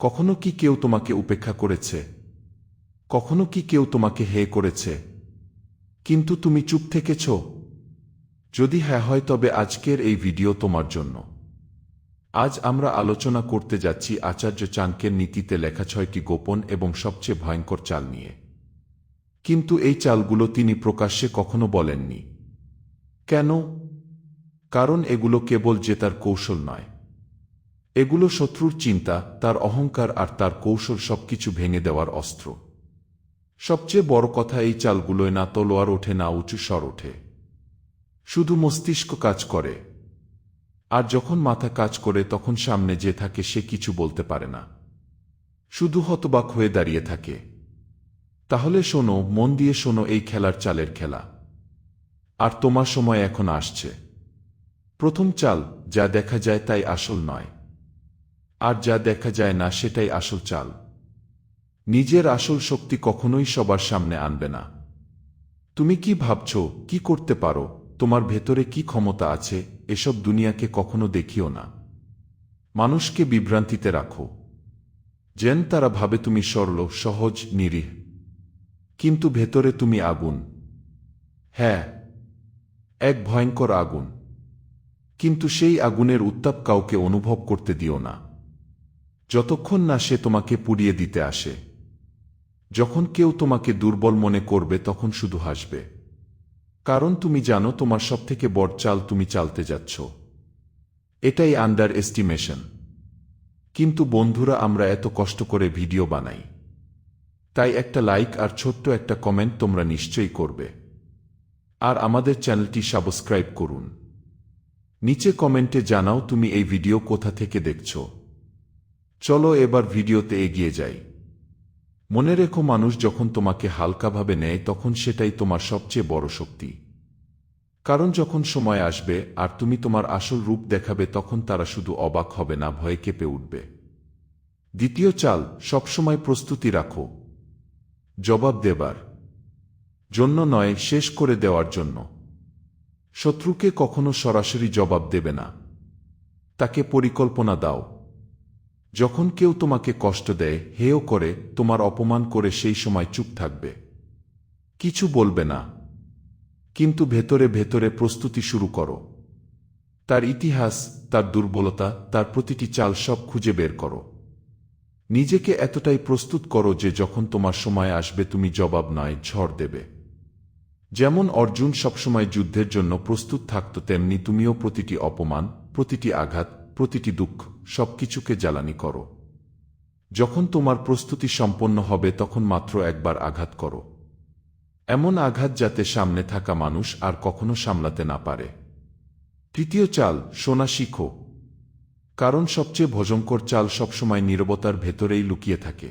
কখনো কি কেউ তোমাকে উপেক্ষা করেছে? কখনো কি কেউ তোমাকে হে করেছে? কিন্তু তুমি চুপ থেকেছ? যদি হ্যাঁ হয় তবে আজকের এই ভিডিও তোমার জন্য। আজ আমরা আলোচনা করতে যাচ্ছি আচার্য চাণক্যের নীতিতে লেখা ছয়টি গোপন এবং সবচেয়ে ভয়ঙ্কর চাল নিয়ে। কিন্তু এই চালগুলো তিনি প্রকাশ্যে কখনো বলেননি। কেন? কারণ এগুলো কেবল জেতার কৌশল নয়। এগুলো শত্রুর চিন্তা, তার অহংকার আর তার কৌশল সবকিছু ভেঙে দেওয়ার অস্ত্র। সবচেয়ে বড় কথা এই চালগুলোয় না তলোয়ার ওঠে, না উঁচু স্বর ওঠে। শুধু মস্তিষ্ক কাজ করে। আর যখন মাথা কাজ করে, তখন সামনে যে থাকে, সে কিছু বলতে পারে না। শুধু হতবাক হয়ে দাঁড়িয়ে থাকে। তাহলে শোনো, মন দিয়ে শোনো এই খেলার চালের খেলা। আর তোমার সময় এখন আসছে। প্রথম চাল, যা দেখা যায় তাই আসল নয়। আর যা দেখা যায় না, সেটাই আসল চাল। নিজের আসল শক্তি কখনোই সবার সামনে আনবে না। তুমি কি ভাবছ, কি করতে পারো? তোমার ভেতরে কি ক্ষমতা আছে? এসব দুনিয়াকে কখনো দেখিও না। মানুষকে বিভ্রান্তিতে রাখো। যেন তারা ভাবে তুমি সরল, সহজ, নিরীহ। কিন্তু ভেতরে তুমি আগুন। হ্যাঁ এক ভয়ঙ্কর আগুন। কিন্তু সেই আগুনের উত্তাপ কাউকে অনুভব করতে দিও না। যতক্ষণ না সে তোমাকে পুড়িয়ে দিতে আসে। যখন কেউ তোমাকে দুর্বল মনে করবে, তখন শুধু হাসবে। কারণ তুমি জানো, তোমার সবথেকে বড় চাল তুমি চালতে যাচ্ছ। এটাই আন্ডার এস্টিমেশন কিন্তু বন্ধুরা, আমরা এত কষ্ট করে ভিডিও বানাই। তাই একটা লাইক আর ছোট্ট একটা কমেন্ট তোমরা নিশ্চয়ই করবে। আর আমাদের চ্যানেলটি সাবস্ক্রাইব করুন। নিচে কমেন্টে জানাও তুমি এই ভিডিও কোথা থেকে দেখছ। চলো এবার ভিডিওতে এগিয়ে যাই। মনে রেখো মানুষ যখন তোমাকে হালকাভাবে নেয়, তখন সেটাই তোমার সবচেয়ে বড় শক্তি। কারণ যখন সময় আসবে আর তুমি তোমার আসল রূপ দেখাবে, তখন তারা শুধু অবাক হবে না, ভয়ে কেঁপে উঠবে। দ্বিতীয় চাল, সবসময় প্রস্তুতি রাখো। জবাব দেবার জন্য নয়, শেষ করে দেওয়ার জন্য। শত্রুকে কখনো সরাসরি জবাব দেবে না। তাকে পরিকল্পনা দাও। যখন কেউ তোমাকে কষ্ট দেয়, হেয় করে, তোমার অপমান করে সেই সময় চুপ থাকবে। কিছু বলবে না। কিন্তু ভেতরে ভেতরে প্রস্তুতি শুরু করো। তার ইতিহাস, তার দুর্বলতা, তার প্রতিটি চাল সব খুঁজে বের করো। নিজেকে এতটাই প্রস্তুত করো যে যখন তোমার সময় আসবে, তুমি জবাব নয়, ঝড় দেবে। যেমন অর্জুন সবসময় যুদ্ধের জন্য প্রস্তুত থাকত, তেমনি তুমিও প্রতিটি অপমান, প্রতিটি আঘাত, প্রতিটি দুঃখ সবকিছুকে জ্বালানি করো। যখন তোমার প্রস্তুতি সম্পন্ন হবে, তখন মাত্র একবার আঘাত করো। এমন আঘাত যাতে সামনে থাকা মানুষ আর কখনো সামলাতে না পারে। তৃতীয় চাল, সোনা শিখো। কারণ সবচেয়ে ভজঙ্কর চাল সবসময় নীরবতার ভেতরেই লুকিয়ে থাকে।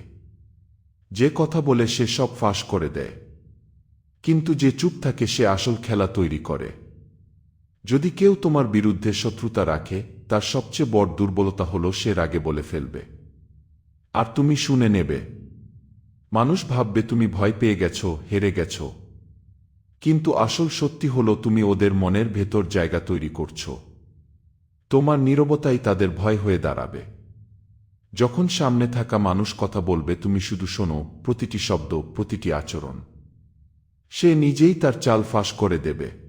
যে কথা বলে সে সব ফাঁস করে দেয়। কিন্তু যে চুপ থাকে, সে আসল খেলা তৈরি করে। যদি কেউ তোমার বিরুদ্ধে শত্রুতা রাখে তার সবচেয়ে বড় দুর্বলতা হল সে রাগে বলে ফেলবে। আর তুমি শুনে নেবে। মানুষ ভাববে, তুমি ভয় পেয়ে গেছ, হেরে গেছ। কিন্তু আসল সত্যি হল, তুমি ওদের মনের ভেতর জায়গা তৈরি করছ। তোমার নীরবতাই তাদের ভয় হয়ে দাঁড়াবে। যখন সামনে থাকা মানুষ কথা বলবে, তুমি শুধু শোনো, প্রতিটি শব্দ, প্রতিটি আচরণ। সে নিজেই তার চাল ফাঁস করে দেবে।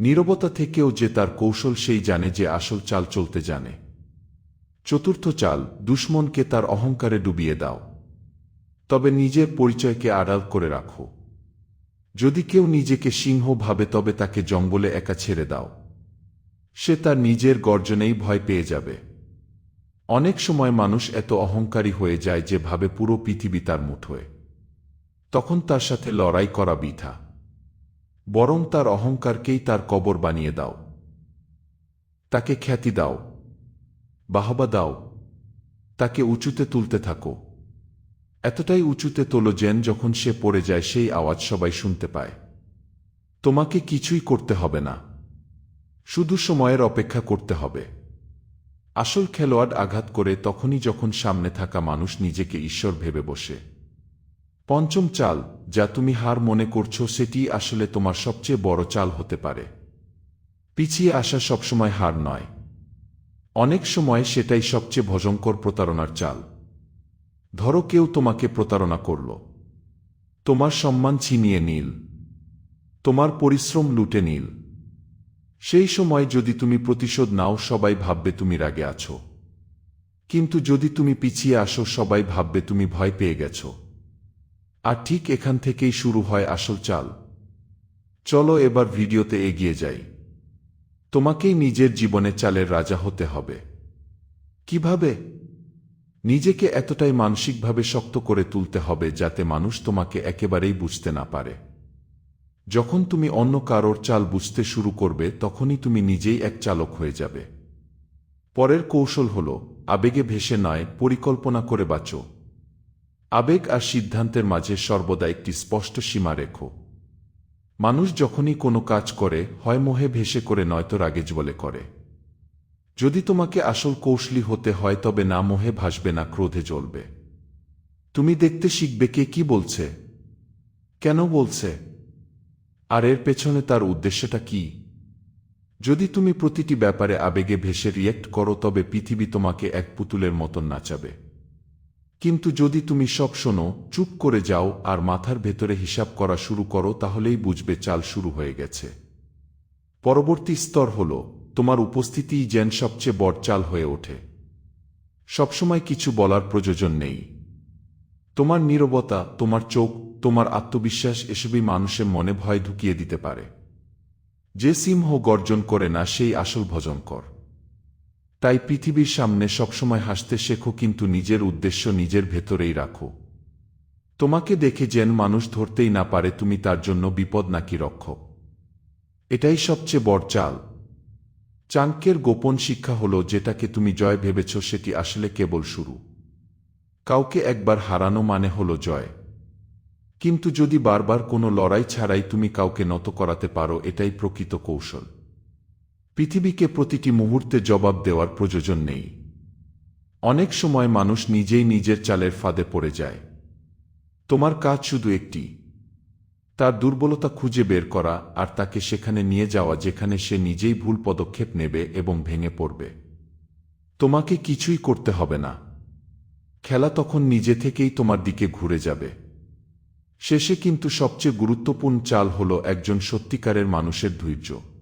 নীরবতা থেকেও যে তার কৌশল সেই জানে যে আসল চাল চলতে জানে। চতুর্থ চাল, দুশ্মনকে তার অহংকারে ডুবিয়ে দাও। তবে নিজের পরিচয়কে আড়াল করে রাখো। যদি কেউ নিজেকে সিংহ ভাবে, তবে তাকে জঙ্গলে একা ছেড়ে দাও। সে তার নিজের গর্জনেই ভয় পেয়ে যাবে। অনেক সময় মানুষ এত অহংকারী হয়ে যায় যে ভাবে পুরো পৃথিবী তার মুঠোয়। তখন তার সাথে লড়াই করা বৃথা। বরং তার অহংকারকেই তার কবর বানিয়ে দাও। তাকে খ্যাতি দাও, বাহবা দাও, তাকে উঁচুতে তুলতে থাকো। এতটাই উঁচুতে তোলো যেন যখন সে পড়ে যায় সেই আওয়াজ সবাই শুনতে পায়। তোমাকে কিছুই করতে হবে না, শুধু সময়ের অপেক্ষা করতে হবে। আসল খেলোয়াড় আঘাত করে তখনই যখন সামনে থাকা মানুষ নিজেকে ঈশ্বর ভেবে বসে। পঞ্চম চাল যা তুমি হার মনে করছ সেটি আসলে তোমার সবচেয়ে বড় চাল হতে পারে। পিছিয়ে আসা সবসময় হার নয়। অনেক সময় সেটাই সবচেয়ে ভজঙ্কর প্রতারণার চাল। ধরো কেউ তোমাকে প্রতারণা করল। তোমার সম্মান ছিনিয়ে নীল। তোমার পরিশ্রম লুটে নীল। সেই সময় যদি তুমি প্রতিশোধ নাও, সবাই ভাববে তুমি রাগে আছো। কিন্তু যদি তুমি পিছিয়ে আসো, সবাই ভাববে তুমি ভয় পেয়ে গেছ। আর ঠিক এখান থেকেই শুরু হয় আসল চাল। চলো এবার ভিডিওতে এগিয়ে যাই। তোমাকেই নিজের জীবনে চালের রাজা হতে হবে। কীভাবে? নিজেকে এতটাই মানসিকভাবে শক্ত করে তুলতে হবে যাতে মানুষ তোমাকে একেবারেই বুঝতে না পারে। যখন তুমি অন্য কারোর চাল বুঝতে শুরু করবে, তখনই তুমি নিজেই এক চালক হয়ে যাবে। পরের কৌশল হল, আবেগে ভেসে নয়, পরিকল্পনা করে বাঁচো। আবেগ আর সিদ্ধান্তের মাঝে সর্বদা একটি স্পষ্ট সীমা রেখো মানুষ যখনই কোনো কাজ করে, হয় মোহে ভেসে করে নয়তো রাগেজ বলে করে। যদি তোমাকে আসল কৌশলী হতে হয়, তবে না মোহে ভাসবে না, ক্রোধে জ্বলবে। তুমি দেখতে শিখবে কে কি বলছে। কেন বলছে? আর এর পেছনে তার উদ্দেশ্যটা কি? যদি তুমি প্রতিটি ব্যাপারে আবেগে ভেসে রিয়েক্ট করো, তবে পৃথিবী তোমাকে এক পুতুলের মতন নাচাবে। কিন্তু যদি তুমি সব শোনো, চুপ করে যাও আর মাথার ভেতরে হিসাব করা শুরু করো, তাহলেই বুঝবে চাল শুরু হয়ে গেছে। পরবর্তী স্তর হল, তোমার উপস্থিতিই যেন সবচেয়ে বড় চাল হয়ে ওঠে। সবসময় কিছু বলার প্রয়োজন নেই। তোমার নীরবতা, তোমার চোখ, তোমার আত্মবিশ্বাস এসবই মানুষের মনে ভয় ঢুকিয়ে দিতে পারে। যে সিংহ গর্জন করে না, সেই আসল ভজনকর। তাই পৃথিবীর সামনে সবসময় হাসতে শেখো, কিন্তু নিজের উদ্দেশ্য নিজের ভেতরেই রাখো। তোমাকে দেখে যেন মানুষ ধরতেই না পারে, তুমি তার জন্য বিপদ নাকি রক্ষক। এটাই সবচেয়ে বড় চাল। চাঙ্কের গোপন শিক্ষা হল, যেটাকে তুমি জয় ভেবেছ, সেটি আসলে কেবল শুরু। কাউকে একবার হারানো মানে হল জয়। কিন্তু যদি বারবার কোনো লড়াই ছাড়াই তুমি কাউকে নত করাতে পারো, এটাই প্রকৃত কৌশল। পৃথিবীকে প্রতিটি মুহূর্তে জবাব দেওয়ার প্রয়োজন নেই। অনেক সময় মানুষ নিজেই নিজের চালের ফাঁদে পড়ে যায়। তোমার কাজ শুধু একটি। তার দুর্বলতা খুঁজে বের করা আর তাকে সেখানে নিয়ে যাওয়া যেখানে সে নিজেই ভুল পদক্ষেপ নেবে এবং ভেঙে পড়বে। তোমাকে কিছুই করতে হবে না। খেলা তখন নিজে থেকেই তোমার দিকে ঘুরে যাবে। শেষে কিন্তু সবচেয়ে গুরুত্বপূর্ণ চাল হল একজন সত্যিকারের মানুষের ধৈর্য।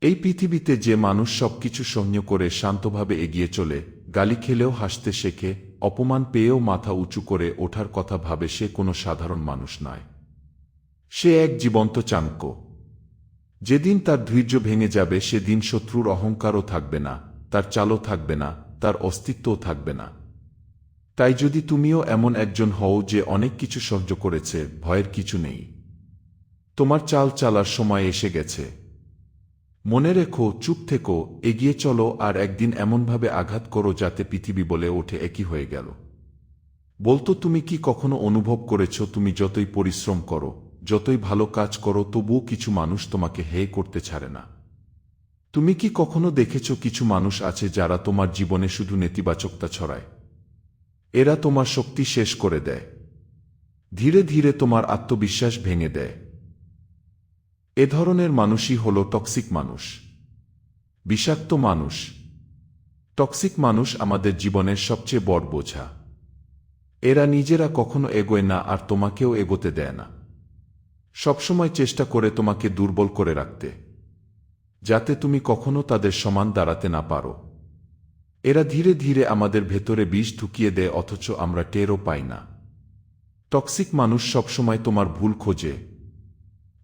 এই পৃথিবীতে যে মানুষ সবকিছু সহ্য করে শান্তভাবে এগিয়ে চলে, গালি খেলেও হাসতে শেখে, অপমান পেয়েও মাথা উঁচু করে ওঠার কথা ভাবে সে কোনো সাধারণ মানুষ নয়। সে এক জীবন্ত চাঙ্ক যেদিন তার ধৈর্য ভেঙে যাবে, সেদিন শত্রুর অহংকারও থাকবে না, তার চালও থাকবে না, তার অস্তিত্বও থাকবে না। তাই যদি তুমিও এমন একজন হও যে অনেক কিছু সহ্য করেছে, ভয়ের কিছু নেই। তোমার চাল চালার সময় এসে গেছে। মনে রেখো, চুপ থেকো, এগিয়ে চলো আর একদিন এমনভাবে আঘাত করো যাতে পৃথিবী বলে ওঠে একই হয়ে গেল। বলতো তুমি কি কখনো অনুভব করেছ, তুমি যতই পরিশ্রম করো, যতই ভালো কাজ করো, তবুও কিছু মানুষ তোমাকে হে করতে ছাড়ে না। তুমি কি কখনো দেখেছ কিছু মানুষ আছে যারা তোমার জীবনে শুধু নেতিবাচকতা ছড়ায়? এরা তোমার শক্তি শেষ করে দেয়। ধীরে ধীরে তোমার আত্মবিশ্বাস ভেঙে দেয়। এ ধরনের মানুষই হল টক্সিক মানুষ। বিষাক্ত মানুষ। টক্সিক মানুষ আমাদের জীবনের সবচেয়ে বড় বোঝা। এরা নিজেরা কখনো এগোয় না আর তোমাকেও এগোতে দেয় না। সবসময় চেষ্টা করে তোমাকে দুর্বল করে রাখতে, যাতে তুমি কখনো তাদের সমান দাঁড়াতে না পারো। এরা ধীরে ধীরে আমাদের ভেতরে বিষ ঢুকিয়ে দেয়, অথচ আমরা টেরও পাই না। টক্সিক মানুষ সবসময় তোমার ভুল খোঁজে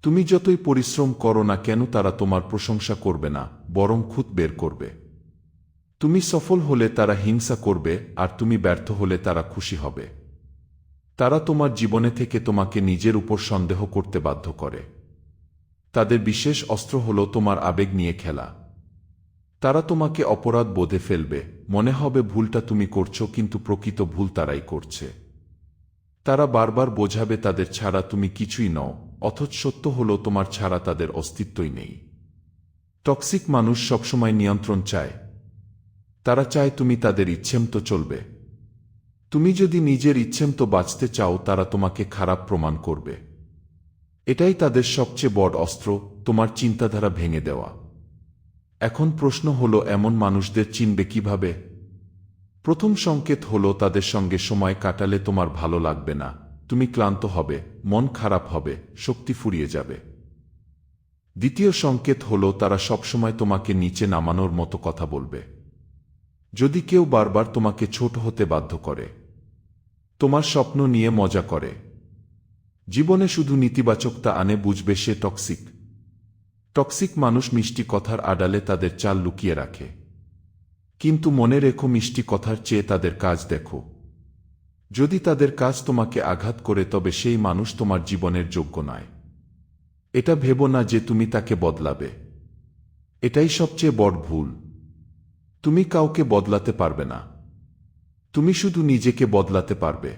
তুমি যতই পরিশ্রম করো না কেন তারা তোমার প্রশংসা করবে না, বরং খুদ বের করবে। তুমি সফল হলে তারা হিংসা করবে, আর তুমি ব্যর্থ হলে তারা খুশি হবে। তারা তোমার জীবনে থেকে তোমাকে নিজের উপর সন্দেহ করতে বাধ্য করে। তাদের বিশেষ অস্ত্র হল তোমার আবেগ নিয়ে খেলা। তারা তোমাকে অপরাধ বোধে ফেলবে, মনে হবে ভুলটা তুমি করছ, কিন্তু প্রকৃত ভুল তারাই করছে। তারা বারবার বোঝাবে তাদের ছাড়া তুমি কিছুই নও। অথচ সত্য হল তোমার ছাড়া তাদের অস্তিত্বই নেই। টক্সিক মানুষ সবসময় নিয়ন্ত্রণ চায়। তারা চায় তুমি তাদের ইচ্ছেমতো চলবে। তুমি যদি নিজের ইচ্ছেমতো বাঁচতে চাও, তারা তোমাকে খারাপ প্রমাণ করবে। এটাই তাদের সবচেয়ে বড় অস্ত্র, তোমার চিন্তাধারা ভেঙে দেওয়া। এখন প্রশ্ন হল, এমন মানুষদের চিনবে কীভাবে? প্রথম সংকেত হল, তাদের সঙ্গে সময় কাটালে তোমার ভালো লাগবে না। তুমি ক্লান্ত হবে, মন খারাপ হবে, শক্তি ফুরিয়ে যাবে। দ্বিতীয় সংকেত হল, তারা সবসময় তোমাকে নিচে নামানোর মতো কথা বলবে। যদি কেউ বারবার তোমাকে ছোট হতে বাধ্য করে, তোমার স্বপ্ন নিয়ে মজা করে, জীবনে শুধু নেতিবাচকতা আনে, বুঝবে সে টক্সিক। টক্সিক মানুষ মিষ্টি কথার আড়ালে তাদের চাল লুকিয়ে রাখে। কিন্তু মনে রেখো, মিষ্টি কথার চেয়ে তাদের কাজ দেখো। যদি তাদের কাজ তোমাকে আঘাত করে, তবে সেই মানুষ তোমার জীবনের যোগ্য নয়। এটা ভেব না যে তুমি তাকে বদলাবে। এটাই সবচেয়ে বড় ভুল। তুমি কাউকে বদলাতে পারবে না। তুমি শুধু নিজেকে বদলাতে পারবে।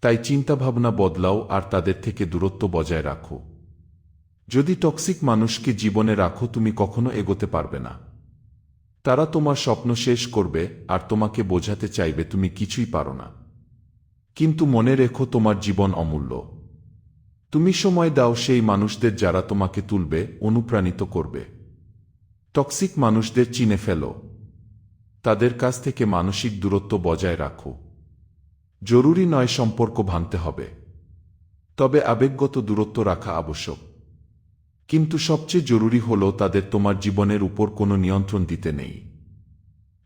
তাই চিন্তাভাবনা বদলাও আর তাদের থেকে দূরত্ব বজায় রাখো। যদি টক্সিক মানুষকে জীবনে রাখো, তুমি কখনো এগোতে পারবে না। তারা তোমার স্বপ্ন শেষ করবে আর তোমাকে বোঝাতে চাইবে, তুমি কিছুই পারো না। কিন্তু মনে রেখো তোমার জীবন অমূল্য। তুমি সময় দাও সেই মানুষদের যারা তোমাকে তুলবে, অনুপ্রাণিত করবে। টক্সিক মানুষদের চিনে ফেলো। তাদের কাছ থেকে মানসিক দূরত্ব বজায় রাখো। জরুরি নয় সম্পর্ক ভাঙতে হবে। তবে আবেগগত দূরত্ব রাখা আবশ্যক। কিন্তু সবচেয়ে জরুরি হল তাদের তোমার জীবনের উপর কোনো নিয়ন্ত্রণ দিতে নেই।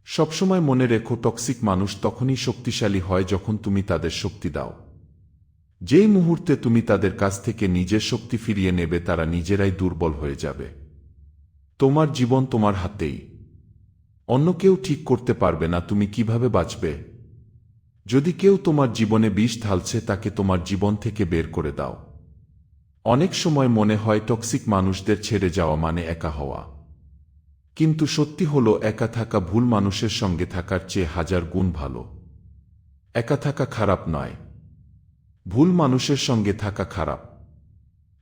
সবসময় মনে রেখো টক্সিক মানুষ তখনই শক্তিশালী হয় যখন তুমি তাদের শক্তি দাও। যেই মুহূর্তে তুমি তাদের কাছ থেকে নিজের শক্তি ফিরিয়ে নেবে, তারা নিজেরাই দুর্বল হয়ে যাবে। তোমার জীবন তোমার হাতেই। অন্য কেউ ঠিক করতে পারবে না, তুমি কীভাবে বাঁচবে? যদি কেউ তোমার জীবনে বিষ ঢালছে, তাকে তোমার জীবন থেকে বের করে দাও। অনেক সময় মনে হয় টক্সিক মানুষদের ছেড়ে যাওয়া মানে একা হওয়া। কিন্তু সত্যি হলো, একা থাকা ভুল মানুষের সঙ্গে থাকার চেয়ে হাজার গুণ ভালো। একা থাকা খারাপ নয়। ভুল মানুষের সঙ্গে থাকা খারাপ।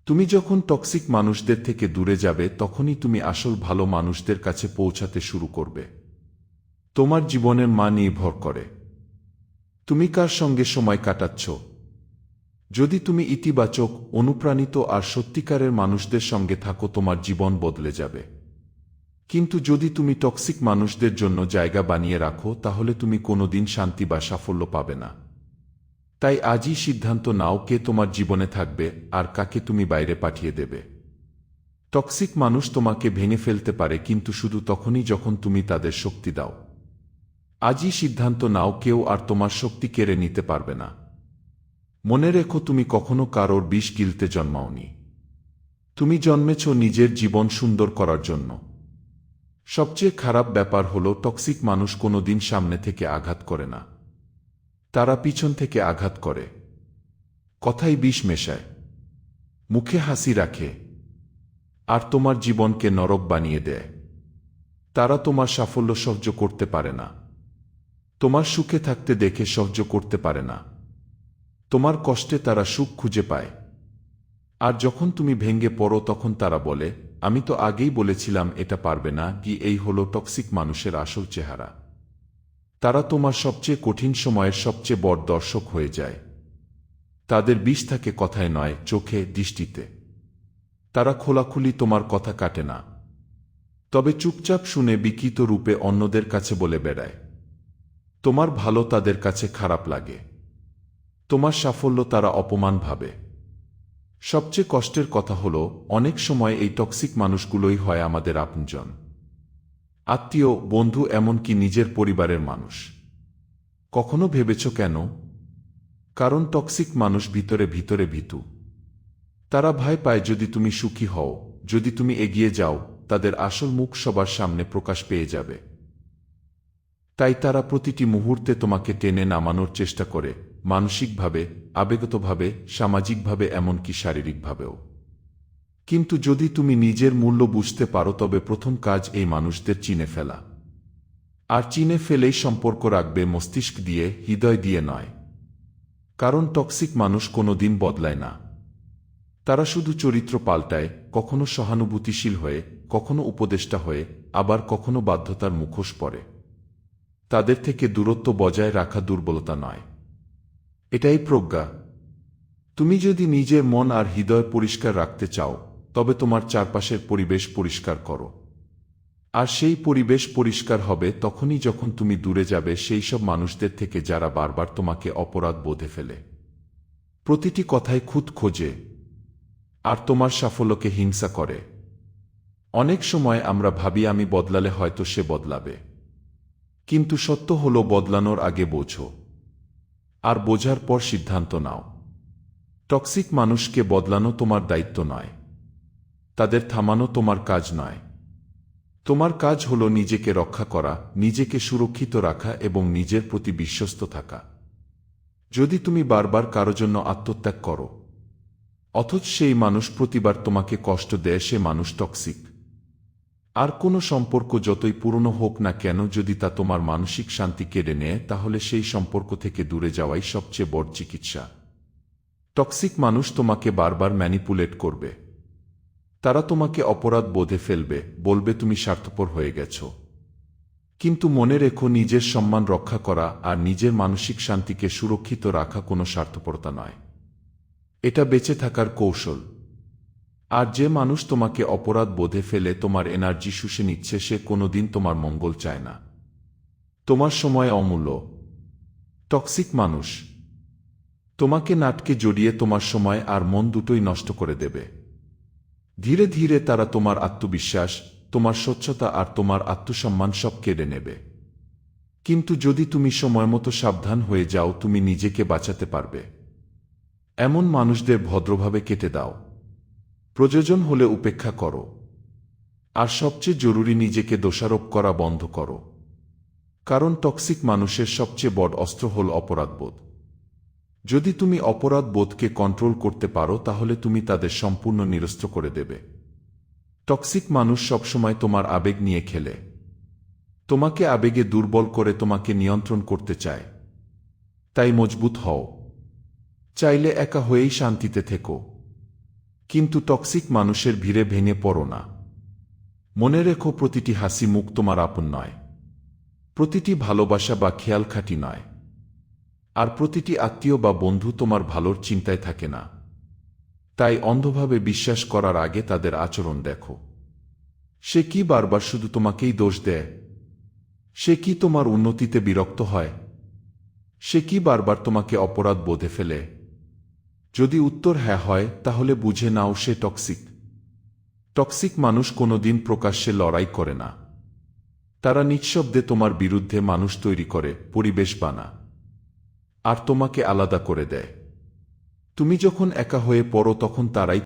তুমি যখন টক্সিক মানুষদের থেকে দূরে যাবে, তখনই তুমি আসল ভালো মানুষদের কাছে পৌঁছাতে শুরু করবে। তোমার জীবনের মা নির্ভর করে। তুমি কার সঙ্গে সময় কাটাচ্ছ? যদি তুমি ইতিবাচক, অনুপ্রাণিত আর সত্যিকারের মানুষদের সঙ্গে থাকো, তোমার জীবন বদলে যাবে। কিন্তু যদি তুমি টক্সিক মানুষদের জন্য জায়গা বানিয়ে রাখো, তাহলে তুমি কোনোদিন শান্তি বা সাফল্য পাবে না। তাই আজই সিদ্ধান্ত নাও কে তোমার জীবনে থাকবে আর কাকে তুমি বাইরে পাঠিয়ে দেবে। টক্সিক মানুষ তোমাকে ভেঙে ফেলতে পারে, কিন্তু শুধু তখনই যখন তুমি তাদের শক্তি দাও। আজই সিদ্ধান্ত নাও কেউ আর তোমার শক্তি কেড়ে নিতে পারবে না। মনে রেখো তুমি কখনো কারোর বিষ গিলতে জন্মাওনি। তুমি জন্মেছ নিজের জীবন সুন্দর করার জন্য। সবচেয়ে খারাপ ব্যাপার হল টক্সিক মানুষ কোনোদিন সামনে থেকে আঘাত করে না। তারা পিছন থেকে আঘাত করে। কথাই বিষ মেশায়। মুখে হাসি রাখে। আর তোমার জীবনকে নরক বানিয়ে দেয়। তারা তোমার সাফল্য সহ্য করতে পারে না। তোমার সুখে থাকতে দেখে সহ্য করতে পারে না। তোমার কষ্টে তারা সুখ খুঁজে পায়। আর যখন তুমি ভেঙ্গে পড়ো তখন তারা বলে আমি তো আগেই বলেছিলাম, এটা পারবে না, কি এই হলো টক্সিক মানুষের আসল চেহারা। তারা তোমার সবচেয়ে কঠিন সময়ের সবচেয়ে বড় দর্শক হয়ে যায়। তাদের বিষ থাকে কথায় নয়, চোখে, দৃষ্টিতে। তারা খোলাখুলি তোমার কথা কাটে না। তবে চুপচাপ শুনে বিকৃত রূপে অন্যদের কাছে বলে বেড়ায়। তোমার ভালো তাদের কাছে খারাপ লাগে। তোমার সাফল্য তারা অপমান ভাবে। সবচেয়ে কষ্টের কথা হল, অনেক সময় এই টক্সিক মানুষগুলোই হয় আমাদের আপনজন। আত্মীয়, বন্ধু এমনকি নিজের পরিবারের মানুষ। কখনো ভেবেছ কেন? কারণ টক্সিক মানুষ ভিতরে ভিতরে ভীতু। তারা ভয় পায় যদি তুমি সুখী হও, যদি তুমি এগিয়ে যাও, তাদের আসল মুখ সবার সামনে প্রকাশ পেয়ে যাবে। তাই তারা প্রতিটি মুহূর্তে তোমাকে টেনে নামানোর চেষ্টা করে মানসিকভাবে, আবেগতভাবে, সামাজিকভাবে, এমনকি শারীরিকভাবেও। কিন্তু যদি তুমি নিজের মূল্য বুঝতে পারো, তবে প্রথম কাজ এই মানুষদের চিনে ফেলা। আর চিনে ফেলেই সম্পর্ক রাখবে, মস্তিষ্ক দিয়ে, হৃদয় দিয়ে নয়। কারণ টক্সিক মানুষ কোনো দিন বদলায় না। তারা শুধু চরিত্র পাল্টায়, কখনো সহানুভূতিশীল হয়ে, কখনো উপদেষ্টা হয়ে, আবার কখনো বাধ্যতার মুখোশ পড়ে তাদের থেকে দূরত্ব বজায় রাখা দুর্বলতা নয়। এটাই প্রজ্ঞা। তুমি যদি নিজের মন আর হৃদয় পরিষ্কার রাখতে চাও, তবে তোমার চারপাশের পরিবেশ পরিষ্কার করো। আর সেই পরিবেশ পরিষ্কার হবে তখনই যখন তুমি দূরে যাবে সেই সব মানুষদের থেকে যারা বারবার তোমাকে অপরাধ বোধে ফেলে। প্রতিটি কথায় খুঁত খোঁজে, আর তোমার সাফল্যকে হিংসা করে। অনেক সময় আমরা ভাবি, আমি বদলালে হয়তো সে বদলাবে। কিন্তু সত্য হলো, বদলানোর আগে বোঝো। আর বোঝার পর সিদ্ধান্ত নাও। টক্সিক মানুষকে বদলানো তোমার দায়িত্ব নয়। তাদের থামানো তোমার কাজ নয়। তোমার কাজ হল নিজেকে রক্ষা করা, নিজেকে সুরক্ষিত রাখা এবং নিজের প্রতি বিশ্বস্ত থাকা। যদি তুমি বারবার কারও জন্য আত্মত্যাগ করো, অথচ সেই মানুষ প্রতিবার তোমাকে কষ্ট দেয়, সে মানুষ টক্সিক আর কোনো সম্পর্ক যতই পুরনো হোক না কেন, যদি তা তোমার মানসিক শান্তি কেড়ে নেয়, তাহলে সেই সম্পর্ক থেকে দূরে যাওয়াই সবচেয়ে বড় চিকিৎসা। টক্সিক মানুষ তোমাকে বারবার ম্যানিপুলেট করবে। তারা তোমাকে অপরাধ বোধে ফেলবে, বলবে তুমি স্বার্থপর হয়ে গেছ। কিন্তু মনে রেখো, নিজের সম্মান রক্ষা করা আর নিজের মানসিক শান্তিকে সুরক্ষিত রাখা কোনো স্বার্থপরতা নয়। এটা বেঁচে থাকার কৌশল। আর যে মানুষ তোমাকে অপরাধ বোধে ফেলে তোমার এনার্জি শুষে নিচ্ছে, সে কোনোদিন তোমার মঙ্গল চায় না। তোমার সময় অমূল্য। টক্সিক মানুষ। তোমাকে নাটকে জড়িয়ে তোমার সময় আর মন দুটোই নষ্ট করে দেবে। ধীরে ধীরে তারা তোমার আত্মবিশ্বাস, তোমার স্বচ্ছতা আর তোমার আত্মসম্মান সব কেড়ে নেবে। কিন্তু যদি তুমি সময়মতো সাবধান হয়ে যাও, তুমি নিজেকে বাঁচাতে পারবে। এমন মানুষদের ভদ্রভাবে কেটে দাও। প্রয়োজন হলে উপেক্ষা করো। আর সবচেয়ে জরুরি নিজেকে দোষারোপ করা বন্ধ করো। কারণ টক্সিক মানুষের সবচেয়ে বড় অস্ত্র হল অপরাধবোধ। যদি তুমি অপরাধ বোধকে কন্ট্রোল করতে পারো, তাহলে তুমি তাদের সম্পূর্ণ নিরস্ত করে দেবে। টক্সিক মানুষ সবসময় তোমার আবেগ নিয়ে খেলে। তোমাকে আবেগে দুর্বল করে তোমাকে নিয়ন্ত্রণ করতে চায়। তাই মজবুত হও। চাইলে একা হয়েই শান্তিতে থেকো। কিন্তু টক্সিক মানুষের ভিড়ে ভেঙে পড়ো না। মনে রেখো প্রতিটি হাসি মুখ তোমার আপন নয়। প্রতিটি ভালোবাসা বা খেয়াল খাটি নয়। আর প্রতিটি আত্মীয় বা বন্ধু তোমার ভালোর চিন্তায় থাকে না। তাই অন্ধভাবে বিশ্বাস করার আগে তাদের আচরণ দেখো। সে কি বারবার শুধু তোমাকেই দোষ দেয়? সে কি তোমার উন্নতিতে বিরক্ত হয়? সে কি বারবার তোমাকে অপরাধ বোধে ফেলে? যদি উত্তর হ্যাঁ হয়, তাহলে বুঝে নাও সে টক্সিক টক্সিক মানুষ কোনোদিন প্রকাশ্যে লড়াই করে না। তারা নিঃশব্দে তোমার বিরুদ্ধে মানুষ তৈরি করে, পরিবেশ বানা। আর তোমাকে আলাদা করে দেয়। তুমি যখন একা হয়ে পড়ো, তখন তারাই